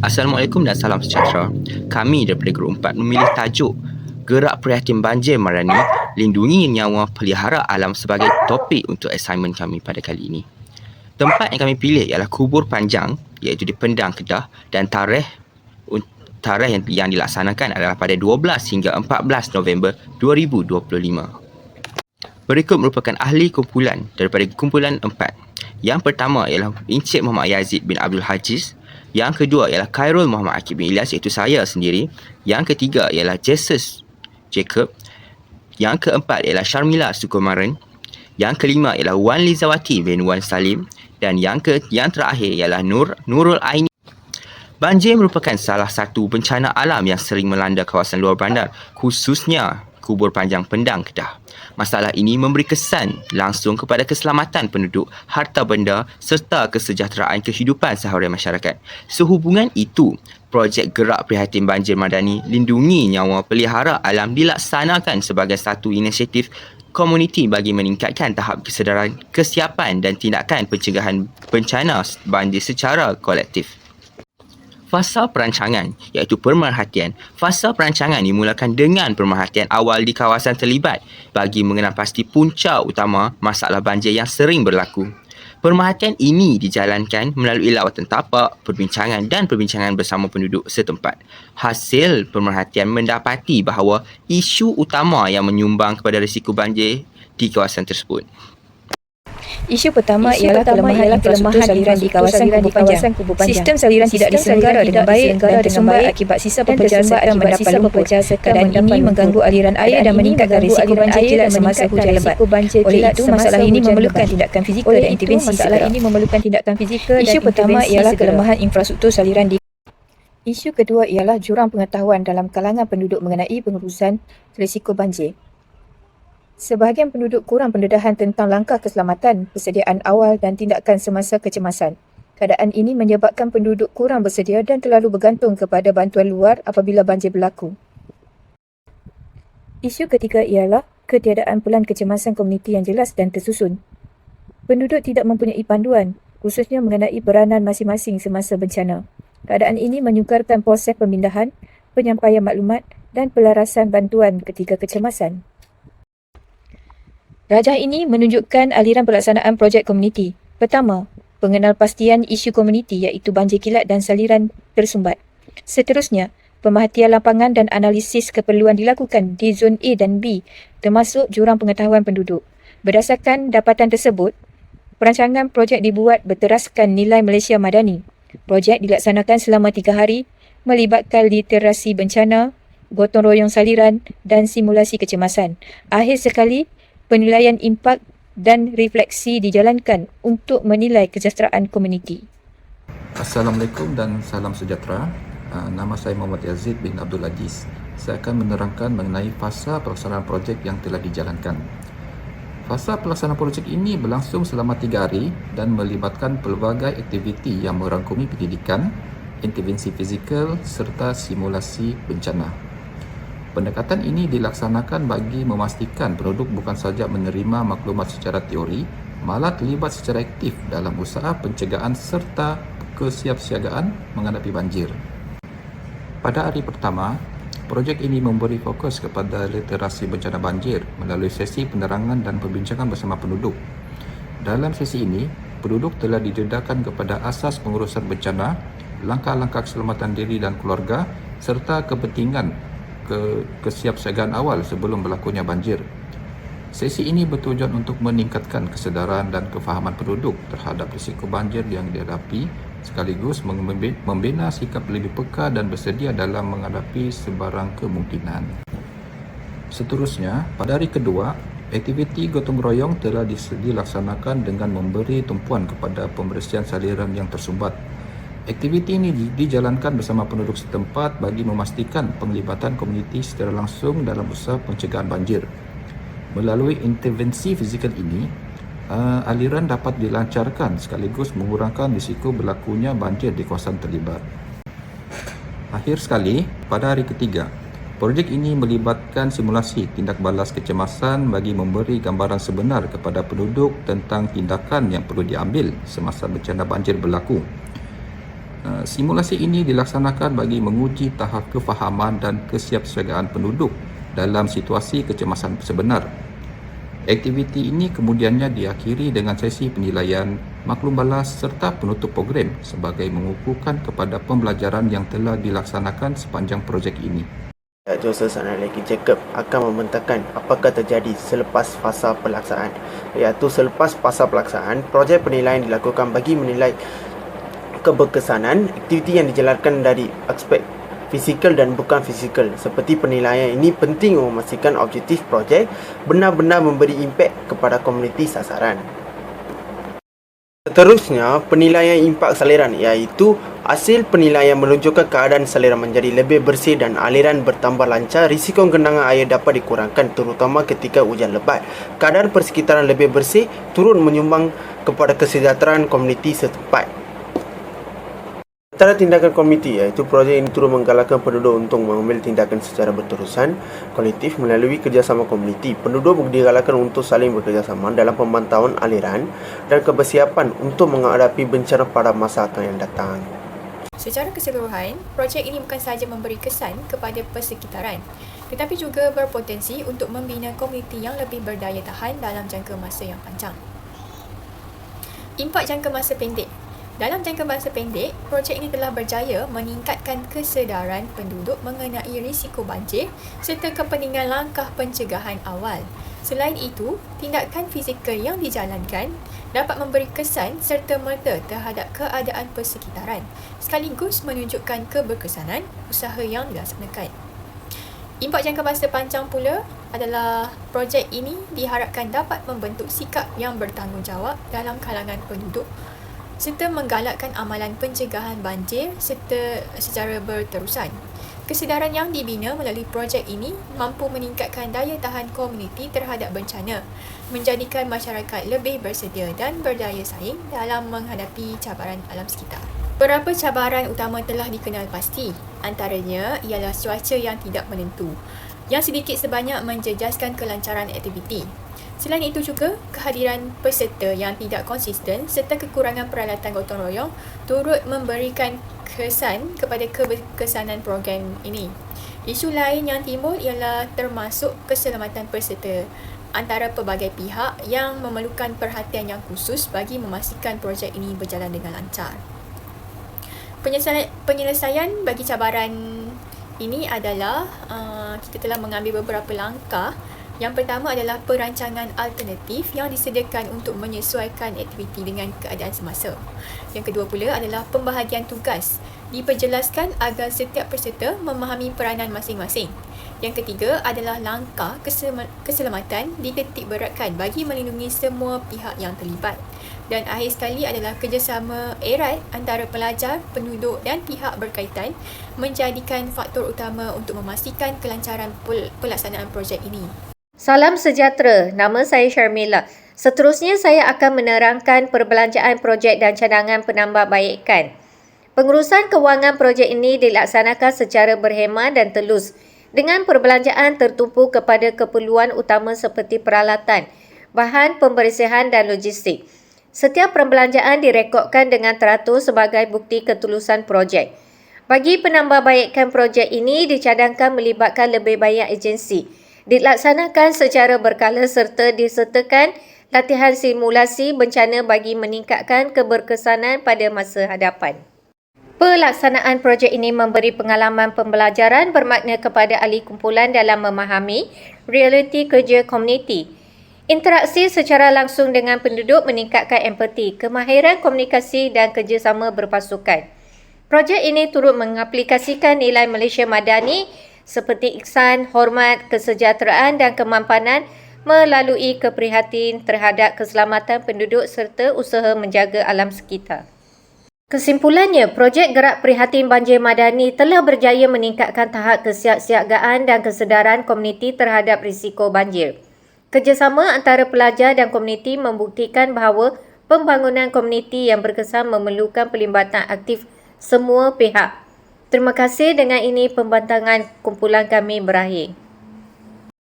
Assalamualaikum dan salam sejahtera. Kami daripada Grup 4 memilih tajuk Gerak Prihatin Banjir Marani Lindungi Nyawa Pelihara Alam sebagai topik untuk assignment kami pada kali ini. Tempat yang kami pilih ialah Kubur Panjang iaitu di Pendang Kedah dan tarikh tarikh yang, yang dilaksanakan adalah pada 12 hingga 14 November 2025. Berikut merupakan ahli kumpulan daripada kumpulan 4. Yang pertama ialah Encik Muhammad Yazid bin Abdul Hajiz, yang kedua ialah Khairul Muhammad Akib bin Ilyas iaitu saya sendiri. Yang ketiga ialah Jesus Jacob. Yang keempat ialah Sharmila Sukumaran. Yang kelima ialah Wan Lizawati bin Wan Salim dan yang ke yang terakhir ialah Nur Nurul Aini. Banjir merupakan salah satu bencana alam yang sering melanda kawasan luar bandar, khususnya kubur panjang Pendang Kedah. Masalah ini memberi kesan langsung kepada keselamatan penduduk, harta benda serta kesejahteraan kehidupan seharian masyarakat. Sehubungan itu, projek Gerak Prihatin Banjir Madani Lindungi Nyawa Pelihara Alam dilaksanakan sebagai satu inisiatif komuniti bagi meningkatkan tahap kesedaran, kesiapan dan tindakan pencegahan bencana banjir secara kolektif. Fasa perancangan iaitu pemerhatian. Fasa perancangan dimulakan dengan pemerhatian awal di kawasan terlibat bagi mengenal pasti punca utama masalah banjir yang sering berlaku. Pemerhatian ini dijalankan melalui lawatan tapak, perbincangan dan perbincangan bersama penduduk setempat. Hasil pemerhatian mendapati bahawa isu utama yang menyumbang kepada risiko banjir di kawasan tersebut. Isu pertama Isu ialah pertama kelemahan, ialah infrastruktur saliran di kawasan Kubu Panjang. Kubu Panjang. Sistem saliran tidak diselenggara dengan baik dan tersumbat akibat sisa pekerjaan serta mendapat lumpur. Keadaan ini mengganggu aliran air dan meningkatkan risiko banjir kilat semasa hujan lebat. Oleh itu, masalah ini memerlukan tindakan fizikal dan intervensi masalah ini memerlukan tindakan fizikal Isu pertama ialah kelemahan infrastruktur saliran di Isu kedua ialah jurang pengetahuan dalam kalangan penduduk mengenai pengurusan risiko banjir. Sebahagian penduduk kurang pendedahan tentang langkah keselamatan, persediaan awal dan tindakan semasa kecemasan. Keadaan ini menyebabkan penduduk kurang bersedia dan terlalu bergantung kepada bantuan luar apabila banjir berlaku. Isu ketiga ialah ketiadaan pelan kecemasan komuniti yang jelas dan tersusun. Penduduk tidak mempunyai panduan, khususnya mengenai peranan masing-masing semasa bencana. Keadaan ini menyukarkan proses pemindahan, penyampaian maklumat dan pelarasan bantuan ketika kecemasan. Rajah ini menunjukkan aliran pelaksanaan projek komuniti. Pertama, pengenalpastian isu komuniti iaitu banjir kilat dan saliran tersumbat. Seterusnya, pemerhatian lapangan dan analisis keperluan dilakukan di zon A dan B termasuk jurang pengetahuan penduduk. Berdasarkan dapatan tersebut, perancangan projek dibuat berteraskan nilai Malaysia Madani. Projek dilaksanakan selama tiga hari melibatkan literasi bencana, gotong royong saliran dan simulasi kecemasan. Akhir sekali, penilaian impak dan refleksi dijalankan untuk menilai kesejahteraan komuniti. Assalamualaikum dan salam sejahtera. Uh, nama saya Muhammad Yazid bin Abdul Aziz. Saya akan menerangkan mengenai fasa pelaksanaan projek yang telah dijalankan. Fasa pelaksanaan projek ini berlangsung selama tiga hari dan melibatkan pelbagai aktiviti yang merangkumi pendidikan, intervensi fizikal serta simulasi bencana. Pendekatan ini dilaksanakan bagi memastikan penduduk bukan saja menerima maklumat secara teori, malah terlibat secara aktif dalam usaha pencegahan serta kesiapsiagaan menghadapi banjir. Pada hari pertama, projek ini memberi fokus kepada literasi bencana banjir melalui sesi penerangan dan perbincangan bersama penduduk. Dalam sesi ini, penduduk telah dijedakan kepada asas pengurusan bencana, langkah-langkah keselamatan diri dan keluarga serta kepentingan ke kesiapsiagaan awal sebelum berlakunya banjir. Sesi ini bertujuan untuk meningkatkan kesedaran dan kefahaman penduduk terhadap risiko banjir yang dihadapi sekaligus membina sikap lebih peka dan bersedia dalam menghadapi sebarang kemungkinan. Seterusnya, pada hari kedua, aktiviti gotong royong telah dilaksanakan dengan memberi tumpuan kepada pembersihan saliran yang tersumbat Aktiviti ini dijalankan bersama penduduk setempat bagi memastikan penglibatan komuniti secara langsung dalam usaha pencegahan banjir. Melalui intervensi fizikal ini, uh, aliran dapat dilancarkan sekaligus mengurangkan risiko berlakunya banjir di kawasan terlibat. Akhir sekali, pada hari ketiga, projek ini melibatkan simulasi tindak balas kecemasan bagi memberi gambaran sebenar kepada penduduk tentang tindakan yang perlu diambil semasa bencana banjir berlaku. Uh, simulasi ini dilaksanakan bagi menguji tahap kefahaman dan kesiapsiagaan penduduk dalam situasi kecemasan sebenar. Aktiviti ini kemudiannya diakhiri dengan sesi penilaian maklum balas serta penutup program sebagai mengukuhkan kepada pembelajaran yang telah dilaksanakan sepanjang projek ini. Joseph Analeki Jacob akan membentangkan apakah terjadi selepas fasa pelaksanaan iaitu selepas fasa pelaksanaan projek penilaian dilakukan bagi menilai keberkesanan aktiviti yang dijalankan dari aspek fizikal dan bukan fizikal seperti penilaian ini penting memastikan objektif projek benar-benar memberi impak kepada komuniti sasaran Seterusnya, penilaian impak saliran iaitu hasil penilaian menunjukkan keadaan saliran menjadi lebih bersih dan aliran bertambah lancar, risiko genangan air dapat dikurangkan terutama ketika hujan lebat. Keadaan persekitaran lebih bersih turut menyumbang kepada kesejahteraan komuniti setempat. Antara tindakan komiti iaitu projek ini turut menggalakkan penduduk untuk mengambil tindakan secara berterusan kolektif melalui kerjasama komuniti. Penduduk digalakkan untuk saling bekerjasama dalam pemantauan aliran dan kebersiapan untuk menghadapi bencana pada masa akan yang datang. Secara keseluruhan, projek ini bukan sahaja memberi kesan kepada persekitaran, tetapi juga berpotensi untuk membina komuniti yang lebih berdaya tahan dalam jangka masa yang panjang. Impak jangka masa pendek dalam jangka masa pendek, projek ini telah berjaya meningkatkan kesedaran penduduk mengenai risiko banjir serta kepentingan langkah pencegahan awal. Selain itu, tindakan fizikal yang dijalankan dapat memberi kesan serta merta terhadap keadaan persekitaran sekaligus menunjukkan keberkesanan usaha yang dilaksanakan. Impak jangka masa panjang pula adalah projek ini diharapkan dapat membentuk sikap yang bertanggungjawab dalam kalangan penduduk serta menggalakkan amalan pencegahan banjir serta secara berterusan. Kesedaran yang dibina melalui projek ini mampu meningkatkan daya tahan komuniti terhadap bencana, menjadikan masyarakat lebih bersedia dan berdaya saing dalam menghadapi cabaran alam sekitar. Beberapa cabaran utama telah dikenal pasti, antaranya ialah cuaca yang tidak menentu, yang sedikit sebanyak menjejaskan kelancaran aktiviti. Selain itu juga, kehadiran peserta yang tidak konsisten serta kekurangan peralatan gotong royong turut memberikan kesan kepada keberkesanan program ini. Isu lain yang timbul ialah termasuk keselamatan peserta antara pelbagai pihak yang memerlukan perhatian yang khusus bagi memastikan projek ini berjalan dengan lancar. Penyelesaian bagi cabaran ini adalah uh, kita telah mengambil beberapa langkah yang pertama adalah perancangan alternatif yang disediakan untuk menyesuaikan aktiviti dengan keadaan semasa. Yang kedua pula adalah pembahagian tugas diperjelaskan agar setiap peserta memahami peranan masing-masing. Yang ketiga adalah langkah keselamatan dititik beratkan bagi melindungi semua pihak yang terlibat. Dan akhir sekali adalah kerjasama erat antara pelajar, penduduk dan pihak berkaitan menjadikan faktor utama untuk memastikan kelancaran pelaksanaan projek ini. Salam sejahtera, nama saya Sharmila. Seterusnya saya akan menerangkan perbelanjaan projek dan cadangan penambahbaikan. Pengurusan kewangan projek ini dilaksanakan secara berhemah dan telus dengan perbelanjaan tertumpu kepada keperluan utama seperti peralatan, bahan pembersihan dan logistik. Setiap perbelanjaan direkodkan dengan teratur sebagai bukti ketulusan projek. Bagi penambahbaikan projek ini dicadangkan melibatkan lebih banyak agensi dilaksanakan secara berkala serta disertakan latihan simulasi bencana bagi meningkatkan keberkesanan pada masa hadapan. Pelaksanaan projek ini memberi pengalaman pembelajaran bermakna kepada ahli kumpulan dalam memahami realiti kerja komuniti. Interaksi secara langsung dengan penduduk meningkatkan empati, kemahiran komunikasi dan kerjasama berpasukan. Projek ini turut mengaplikasikan nilai Malaysia Madani seperti iksan, hormat, kesejahteraan dan kemampanan melalui keprihatin terhadap keselamatan penduduk serta usaha menjaga alam sekitar. Kesimpulannya, projek Gerak Prihatin Banjir Madani telah berjaya meningkatkan tahap kesiapsiagaan dan kesedaran komuniti terhadap risiko banjir. Kerjasama antara pelajar dan komuniti membuktikan bahawa pembangunan komuniti yang berkesan memerlukan pelibatan aktif semua pihak. Terima kasih dengan ini pembantangan kumpulan kami berakhir.